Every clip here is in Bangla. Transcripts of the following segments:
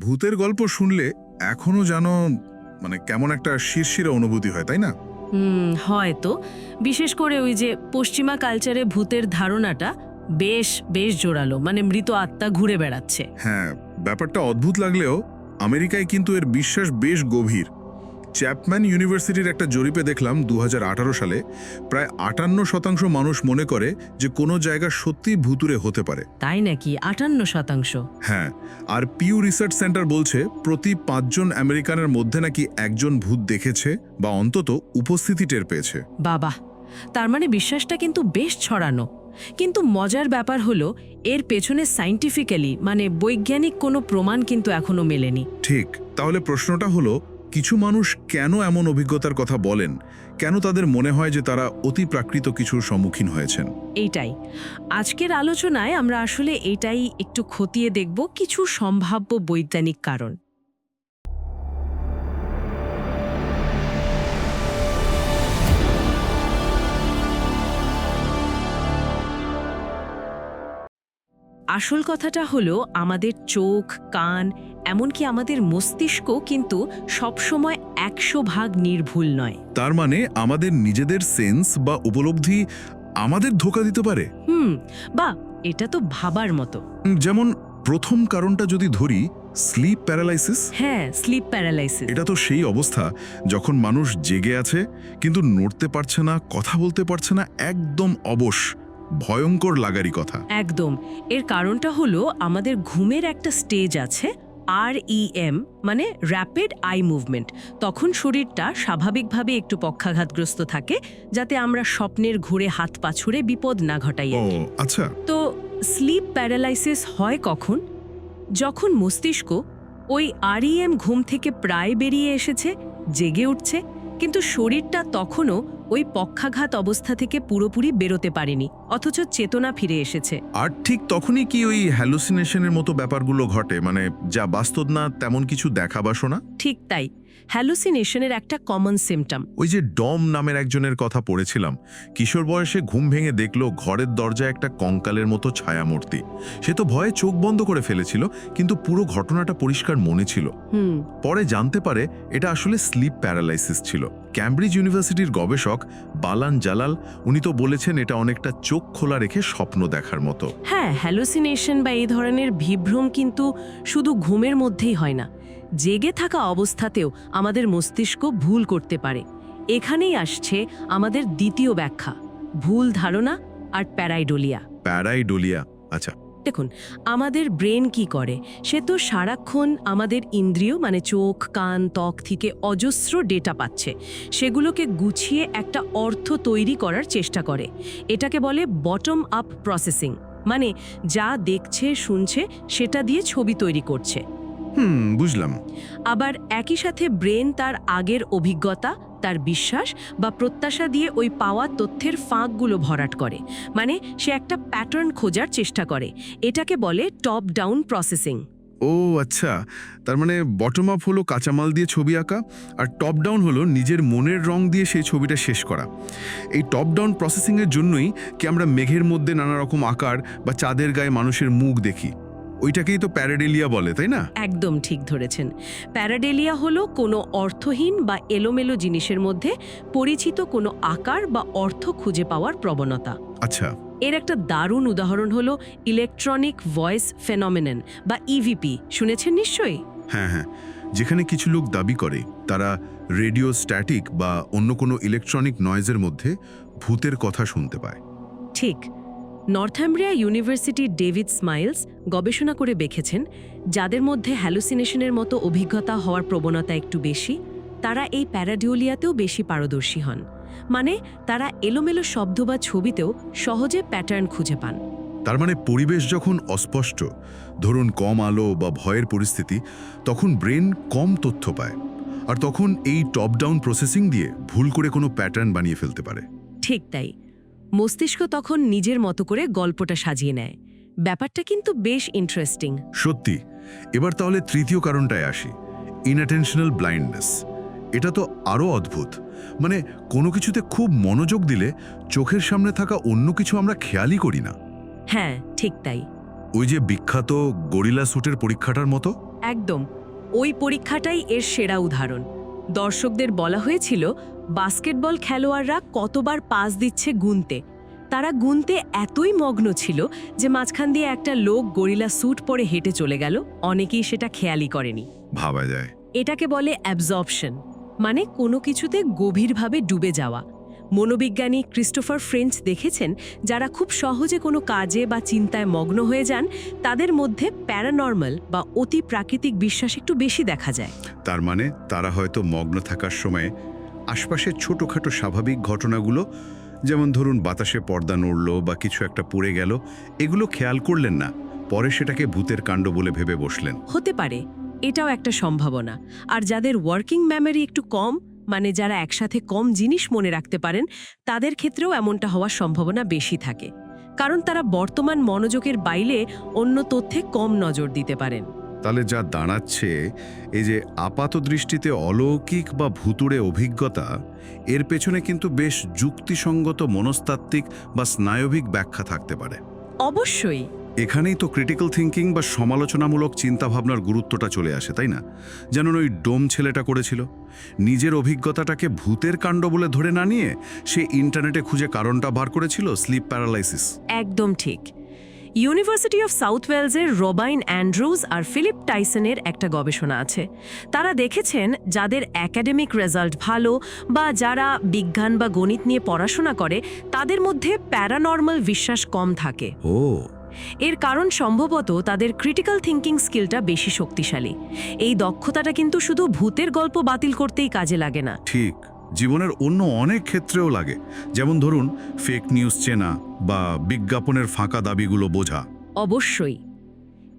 ভূতের গল্প শুনলে এখনও যেন মানে কেমন একটা শিরশিরা অনুভূতি হয় তাই না? হুম হয়তো বিশেষ করে ওই যে পশ্চিমা কালচারে ভূতের ধারণাটা বেশ বেশ জোরালো মানে মৃত আত্মা ঘুরে বেড়াচ্ছে। হ্যাঁ ব্যাপারটা অদ্ভুত লাগলেও আমেরিকায় কিন্তু এর বিশ্বাস বেশ গভীর। চ্যাপম্যান ইউনিভার্সিটির একটা জরিপে দেখলাম দু হাজার আঠারো সালে প্রায় আটান্ন শতাংশ মানুষ মনে করে যে কোনো জায়গা সত্যিই ভুতুরে হতে পারে। তাই নাকি? আটান্ন শতাংশ? হ্যাঁ আর পিউ রিসার্চ সেন্টার বলছে প্রতি পাঁচজন আমেরিকানের মধ্যে নাকি একজন ভূত দেখেছে বা অন্তত উপস্থিতি টের পেয়েছে। বাবা তার মানে বিশ্বাসটা কিন্তু বেশ ছড়ানো। কিন্তু মজার ব্যাপার হলো এর পেছনে সাইন্টিফিক্যালি মানে বৈজ্ঞানিক কোনো প্রমাণ কিন্তু এখনও মেলেনি। ঠিক তাহলে প্রশ্নটা হলো কিছু মানুষ কেন এমন অভিজ্ঞতার কথা বলেন? কেন তাদের মনে হয় যে তারা অতি প্রাকৃত কিছুর সম্মুখীন হয়েছেন? এইটাই। আজকের আলোচনায় আমরা আসলে এটাই একটু খতিয়ে দেখব কিছু সম্ভাব্য বৈজ্ঞানিক কারণ। আসল কথাটা হলো আমাদের চোখ কান এমনকি আমাদের মস্তিষ্ক কিন্তু সবসময় একশো ভাগ নির্ভুল নয়। তার মানে আমাদের নিজেদের সেন্স বা উপলব্ধি আমাদের ধোকা দিতে পারে? হুম বা এটা তো ভাবার মতো। যেমন প্রথম কারণটা যদি ধরি স্লিপ প্যারালাইসিস হ্যাঁ স্লিপ প্যারালাইসিস এটা তো সেই অবস্থা যখন মানুষ জেগে আছে কিন্তু নড়তে পারছে না কথা বলতে পারছে না একদম অবশ। ভয়ঙ্কর লাগারই কথা। একদম। এর কারণটা হলো আমাদের ঘুমের একটা স্টেজ আছে আর এম মানে র্যাপিড আই মুভমেন্ট তখন শরীরটা স্বাভাবিকভাবে একটু পক্ষাঘাতগ্রস্ত থাকে যাতে আমরা স্বপ্নের ঘুরে হাত পা ছুড়ে বিপদ না ঘটাই। আচ্ছা। তো স্লিপ প্যারালাইসিস হয় কখন? যখন মস্তিষ্ক ওই আরইএম ঘুম থেকে প্রায় বেরিয়ে এসেছে জেগে উঠছে কিন্তু শরীরটা তখনও ওই পক্ষাঘাত অবস্থা থেকে পুরোপুরি বেরোতে পারেনি অথচ চেতনা ফিরে এসেছে। আর ঠিক তখনই কি ওই হ্যালুসিনেশনের মতো ব্যাপারগুলো ঘটে? মানে যা বাস্তব না তেমন কিছু দেখা বা শোনা? ঠিক তাই। হ্যালুসিনেশনের একটা কমন সিমটম। ওই যে ডম নামের একজনের কথা পড়েছিলাম। কিশোর বয়সে ঘুম ভেঙে দেখল ঘরের দরজায় একটা কঙ্কালের মতো ছায়ামূর্তি। সে তো ভয়ে চোখ বন্ধ করে ফেলেছিল কিন্তু পুরো ঘটনাটা পরিষ্কার মনে ছিল। পরে জানতে পারে এটা আসলে স্লিপ প্যারালাইসিস ছিল। ক্যামব্রিজ ইউনিভার্সিটির গবেষক বালান জালাল উনি তো বলেছেন এটা অনেকটা চোখ খোলা রেখে স্বপ্ন দেখার মতো। হ্যাঁ হ্যালুসিনেশন বা এই ধরনের বিভ্রম কিন্তু শুধু ঘুমের মধ্যেই হয় না। জেগে থাকা অবস্থাতেও আমাদের মস্তিষ্ক ভুল করতে পারে। এখানেই আসছে আমাদের দ্বিতীয় ব্যাখ্যা ভুল ধারণা আর প্যারাইডোলিয়া। প্যারাইডোলিয়া আচ্ছা। দেখুন আমাদের ব্রেন কি করে? সে তো সারাক্ষণ আমাদের ইন্দ্রিয় মানে চোখ কান ত্বক থেকে অজস্র ডেটা পাচ্ছে। সেগুলোকে গুছিয়ে একটা অর্থ তৈরি করার চেষ্টা করে। এটাকে বলে বটম আপ প্রসেসিং মানে যা দেখছে শুনছে সেটা দিয়ে ছবি তৈরি করছে। হুম বুঝলাম। আবার একই সাথে ব্রেন তার আগের অভিজ্ঞতা তার বিশ্বাস বা প্রত্যাশা দিয়ে ওই পাওয়া তথ্যের ফাঁকগুলো ভরাট করে। মানে সে একটা প্যাটার্ন খোঁজার চেষ্টা করে। এটাকে বলে টপ ডাউন প্রসেসিং ও আচ্ছা। তার মানে বটম আপ হলো কাঁচামাল দিয়ে ছবি আঁকা আর টপ ডাউন হলো নিজের মনের রং দিয়ে সেই ছবিটা শেষ করা। এই টপ ডাউন প্রসেসিংয়ের জন্যই কি আমরা মেঘের মধ্যে নানা রকম আকার বা চাঁদের গায়ে মানুষের মুখ দেখি? ওইটাকেই তো প্যারাডেলিয়া বলে তাই না? একদম ঠিক ধরেছেন। প্যারাডেলিয়া হলো কোনো অর্থহীন বা এলোমেলো জিনিসের মধ্যে পরিচিত কোনো আকার বা অর্থ খুঁজে পাওয়ার প্রবণতা। আচ্ছা। এর একটা দারুণ উদাহরণ হলো ইলেকট্রনিক ভয়েস ফেনোমেনন বা ইভিপি শুনেছেন নিশ্চয়ই? হ্যাঁ হ্যাঁ। যেখানে কিছু লোক দাবি করে তারা রেডিও স্ট্যাটিক বা অন্য কোনো ইলেকট্রনিক নয়েজের মধ্যে ভূতের কথা শুনতে পায়। ঠিক। নর্থাম্ব্রিয়া ইউনিভার্সিটির ডেভিড স্মাইলস গবেষণা করে দেখেছেন যাদের মধ্যে হ্যালুসিনেশনের মতো অভিজ্ঞতা হওয়ার প্রবণতা একটু বেশি তারা এই প্যারাডিওলিয়াতেও বেশি পারদর্শী হন। মানে তারা এলোমেলো শব্দ বা ছবিতেও সহজে প্যাটার্ন খুঁজে পান। তার মানে পরিবেশ যখন অস্পষ্ট ধরুন কম আলো বা ভয়ের পরিস্থিতি তখন ব্রেন কম তথ্য পায়। আর তখন এই টপ ডাউন প্রসেসিং দিয়ে ভুল করে কোনো প্যাটার্ন বানিয়ে ফেলতে পারে। ঠিক তাই। মস্তিষ্ক তখন নিজের মতো করে গল্পটা সাজিয়ে নেয়। ব্যাপারটা কিন্তু বেশ ইন্টারেস্টিং সত্যি। এবার তাহলে তৃতীয় কারণটায় আসি। ইনঅ্যাটেনশনাল ব্লাইন্ডনেস এটা তো আরও অদ্ভুত। মানে কোনো কিছুতে খুব মনোযোগ দিলে চোখের সামনে থাকা অন্য কিছু আমরা খেয়ালই করি না। হ্যাঁ ঠিক তাই। ওই যে বিখ্যাত গরিলা স্যুটের পরীক্ষাটার মতো? একদম। ওই পরীক্ষাটাই এর সেরা উদাহরণ। দর্শকদের বলা হয়েছিল বাস্কেটবল খেলোয়াড়রা কতবার পাস দিচ্ছে গুনতে। তারা গুনতে এতই মগ্ন ছিল যে মাঝখান দিয়ে একটা লোক গরিলা স্যুট পরে হেঁটে চলে গেল অনেকেই সেটা খেয়ালই করেনি। ভাবা যায়। এটাকে বলে অ্যাবজর্পশন মানে কোনো কিছুতে গভীরভাবে ডুবে যাওয়া। মনোবিজ্ঞানী ক্রিস্টোফার ফ্রেঞ্চ দেখেছেন যারা খুব সহজে কোনো কাজে বা চিন্তায় মগ্ন হয়ে যান তাদের মধ্যে প্যারানর্মাল বা অতি প্রাকৃতিক বিশ্বাস একটু বেশি দেখা যায়। তার মানে তারা হয়তো মগ্ন থাকার সময় আশপাশের ছোটোখাটো স্বাভাবিক ঘটনাগুলো, যেমন ধরুন বাতাসে পর্দা নড়ল বা কিছু একটা পড়ে গেল, এগুলো খেয়াল করলেন না, পরে সেটাকে ভূতের কাণ্ড বলে ভেবে বসলেন। হতে পারে, এটাও একটা সম্ভাবনা। আর যাদের ওয়ার্কিং মেমোরি একটু কম মানে যারা একসাথে কম জিনিস মনে রাখতে পারেন, তাদের ক্ষেত্রেও এমনটা হওয়ার সম্ভাবনা বেশি থাকে। কারণ তারা বর্তমান মনোযোগের বাইরে অন্য তথ্যে কম নজর দিতে পারেন। তাহলে যা দাঁড়াচ্ছে এই যে আপাত দৃষ্টিতে অলৌকিক বা ভুতুড়ে অভিজ্ঞতা এর পেছনে কিন্তু বেশ যুক্তিসঙ্গত মনস্তাত্ত্বিক বা স্নায়বিক ব্যাখ্যা থাকতে পারে। অবশ্যই। এখানেই তো ক্রিটিক্যাল থিঙ্কিং বা সমালোচনামূলক চিন্তাভাবনার গুরুত্বটা চলে আসে তাই না? যেন ওই ডোম ছেলেটা করেছিল। নিজের অভিজ্ঞতাটাকে ভূতের কাণ্ড বলে ধরে না নিয়ে সে ইন্টারনেটে খুঁজে কারণটা বার করেছিল স্লিপ প্যারালাইসিস একদম ঠিক। ইউনিভার্সিটি অফ সাউথ ওয়েলসের রবাইন অ্যান্ড্রুজ আর ফিলিপ টাইসনের একটা গবেষণা আছে। তারা দেখেছেন যাদের একাডেমিক রেজাল্ট ভালো বা যারা বিজ্ঞান বা গণিত নিয়ে পড়াশোনা করে তাদের মধ্যে প্যারানর্মাল বিশ্বাস কম থাকে। ও। এর কারণ সম্ভবত তাদের ক্রিটিক্যাল থিঙ্কিং স্কিলটা বেশি শক্তিশালী। এই দক্ষতাটা কিন্তু শুধু ভূতের গল্প বাতিল করতেই কাজে লাগে না। ঠিক। জীবনের অন্য অনেক ক্ষেত্রেও লাগে। যেমন ধরুন ফেক নিউজ চেনা বা বিজ্ঞাপনের ফাঁকা দাবিগুলো বোঝা। অবশ্যই।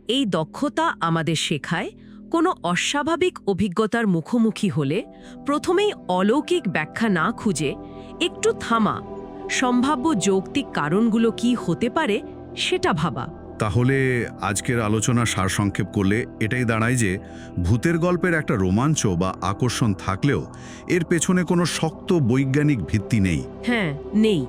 এই দক্ষতা আমাদের শেখায় কোনো অস্বাভাবিক অভিজ্ঞতার মুখোমুখি হলে প্রথমেই অলৌকিক ব্যাখ্যা না খুঁজে একটু থামা, সম্ভাব্য যৌক্তিক কারণগুলো কি হতে পারে সেটা ভাবা। তাহলে আজকের আলোচনা সারসংক্ষেপ করলে এটাই দাঁড়ায় যে, ভূতের গল্পের একটা রোমাঞ্চ বা আকর্ষণ থাকলেও এর পেছনে কোনো শক্ত বৈজ্ঞানিক ভিত্তি নেই। হ্যাঁ নেই।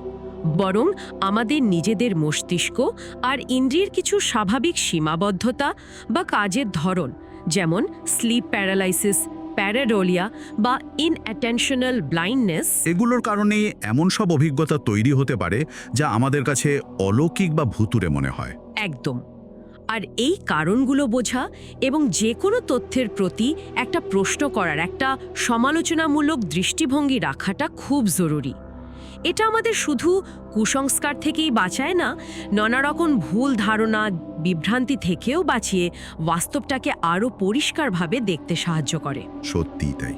বরং আমাদের নিজেদের মস্তিষ্ক আর ইন্দ্রিয়ের কিছু স্বাভাবিক সীমাবদ্ধতা বা কাজের ধরন, যেমন স্লিপ প্যারালাইসিস প্যারাডোলিয়া বা ইনঅ্যাটেনশনাল ব্লাইন্ডনেস এগুলোর কারণে এমন সব অভিজ্ঞতা তৈরি হতে পারে যা আমাদের কাছে অলৌকিক বা ভুতুরে মনে হয়। একদম। আর এই কারণগুলো বোঝা এবং যে কোনো তথ্যের প্রতি একটা প্রশ্ন করার একটা সমালোচনামূলক দৃষ্টিভঙ্গি রাখাটা খুব জরুরি। এটা আমাদের শুধু কুসংস্কার থেকেই বাঁচায় না, নানা রকম ভুল ধারণা, বিভ্রান্তি থেকেও বাঁচিয়ে বাস্তবটাকে আরও পরিষ্কারভাবে দেখতে সাহায্য করে। সত্যিই তাই।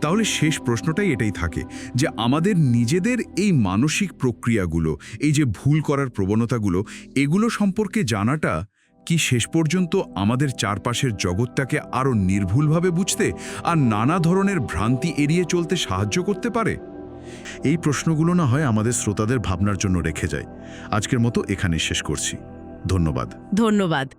তাহলে শেষ প্রশ্নটাই এটাই থাকে যে আমাদের নিজেদের এই মানসিক প্রক্রিয়াগুলো, এই যে ভুল করার প্রবণতাগুলো, এগুলো সম্পর্কে জানাটা কি শেষ পর্যন্ত আমাদের চারপাশের জগৎটাকে আরও নির্ভুলভাবে বুঝতে আর নানা ধরনের ভ্রান্তি এড়িয়ে চলতে সাহায্য করতে পারে? এই প্রশ্নগুলো না হয় আমাদের শ্রোতাদের ভাবনার জন্য রেখে যায়। আজকের মতো এখানে শেষ করছি। ধন্যবাদ। ধন্যবাদ।